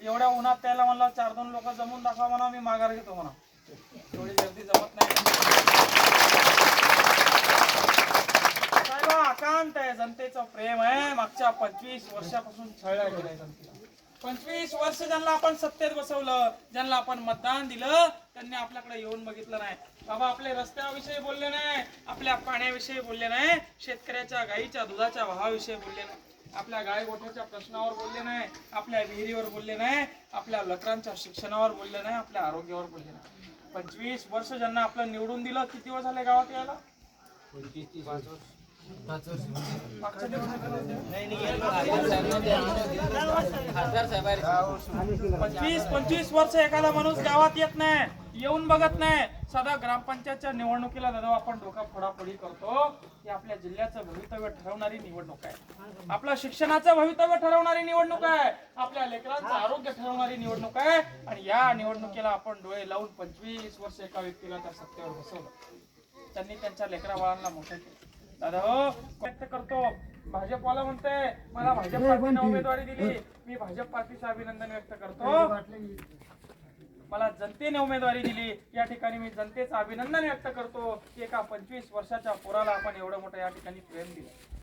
एवढ्या उन्हात त्याला म्हणलं चार दोन लोक जमून दाखवा म्हणा मी माघार घेतो म्हणा. एवढी गर्दी जमत नाही. आकांत आहे जनतेचं प्रेम आहे. मागच्या पंचवीस वर्षापासून छळला गेलाय जनतेला. पंचवीस वर्ष ज्यांना आपण सत्तेत बसवलं ज्यांना आपण मतदान दिलं त्यांनी आपल्याकडे येऊन बघितलं नाही. बाबा आपले रस्त्याविषयी बोलले नाही आपल्या पाण्याविषयी बोलले नाही शेतकऱ्याच्या गाईच्या दुधाच्या भावाविषयी बोलले नाही. आपल्या गाय गोठ्याच्या प्रश्नावर बोलले नाही आपल्या विहिरीवर बोलले नाही आपल्या लेकरांच्या शिक्षणावर बोलले नाही आपल्या आरोग्यावर बोलले नाही. पंचवीस वर्ष ज्यांना आपलं निवडून दिलं किती वर्ष झाले गावात यायला? पंचवीस पंचवीस वर्ष एखादा माणूस गावात येत नाही. येऊन बघत नाही. सदा ग्रामपंचायतच्या निवडणुकीला दादा आपण डोका फोडाफोडी करतो. ही आपल्या जिल्ह्याचं भवितव्य ठरवणारी निवडणूक आहे. आपलं शिक्षणाचं भवितव्य ठरवणारी निवडणूक आहे. आपल्या लेकरांचं आरोग्य ठरवणारी निवडणूक आहे. आणि या निवडणुकीला आपण डोळे लावून पंचवीस वर्ष एका व्यक्तीला त्या सत्तेवर बसवलं. त्यांनी त्यांच्या लेकरा बाळांना मोठं केलं. दादा हो व्यक्त करतो. भाजपवाला म्हणते मला भाजप पार्टीने उमेदवारी दिली. मी भाजप पार्टीचं अभिनंदन व्यक्त करतो. मला जनतेने उमेदवारी दिली. या ठिकाणी मी जनतेचं अभिनंदन व्यक्त करतो की एका पंचवीस वर्षाच्या पोराला आपण एवढं मोठं या ठिकाणी प्रेम दिलं.